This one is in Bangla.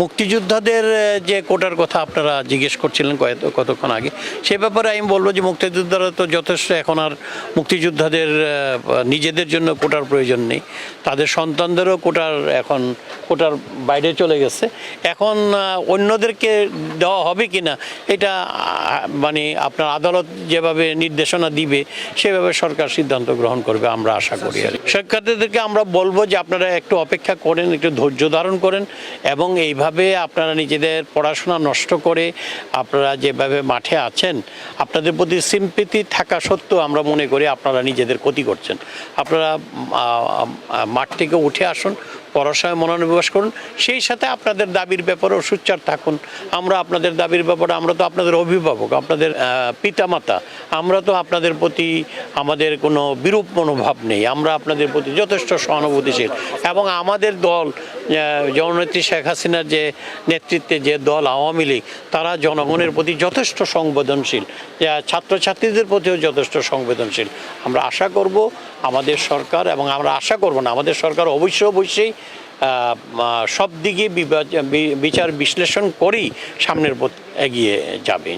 মুক্তিযোদ্ধাদের যে কোটার কথা আপনারা জিজ্ঞেস করছিলেন কতক্ষণ আগে, সে ব্যাপারে আমি বলব যে মুক্তিযোদ্ধারা তো যথেষ্ট এখন আর মুক্তিযোদ্ধাদের নিজেদের জন্য কোটার প্রয়োজন নেই তাদের সন্তানদেরও কোটার এখন, কোটার বাইরে চলে গেছে এখন অন্যদেরকে দেওয়া হবে কি না এটা মানে আপনার আদালত যেভাবে নির্দেশনা দিবে, সেভাবে সরকার সিদ্ধান্ত গ্রহণ করবে আমরা আশা করি আর। শিক্ষার্থীদেরকে আমরা বলব যে আপনারা একটু অপেক্ষা করেন, একটু ধৈর্য ধারণ করেন এবং এইভাবে আপনারা নিজেদের পড়াশোনা নষ্ট করে আপনারা যেভাবে মাঠে আছেন, আপনাদের প্রতি সিম্পিতি থাকা সত্ত্বেও আমরা মনে করি আপনারা নিজেদের ক্ষতি করছেন। আপনারা মাঠ থেকে উঠে আসুন পড়াশোনায় মনোনিবেশ করুন। সেই সাথে আপনাদের দাবির ব্যাপারেও সুচ্চার থাকুন। আমরা আপনাদের দাবির ব্যাপারে, আমরা তো আপনাদের অভিভাবক, আপনাদের পিতামাতা। আমরা তো আপনাদের প্রতি আমাদের কোনো বিরূপ মনোভাব নেই। আমরা আপনাদের প্রতি যথেষ্ট সহানুভূতিশীল। এবং আমাদের দল জননেত্রী শেখ হাসিনার যে নেতৃত্বে যে দল আওয়ামী লীগ, তারা জনগণের প্রতি যথেষ্ট সংবেদনশীল। ছাত্রছাত্রীদের প্রতিও যথেষ্ট সংবেদনশীল। আমরা আশা করব আমাদের সরকার, এবং আমরা আশা করব না, আমাদের সরকার অবশ্যই অবশ্যই সব দিকে বিচার বিশ্লেষণ করেই সামনের পথ এগিয়ে যাবে।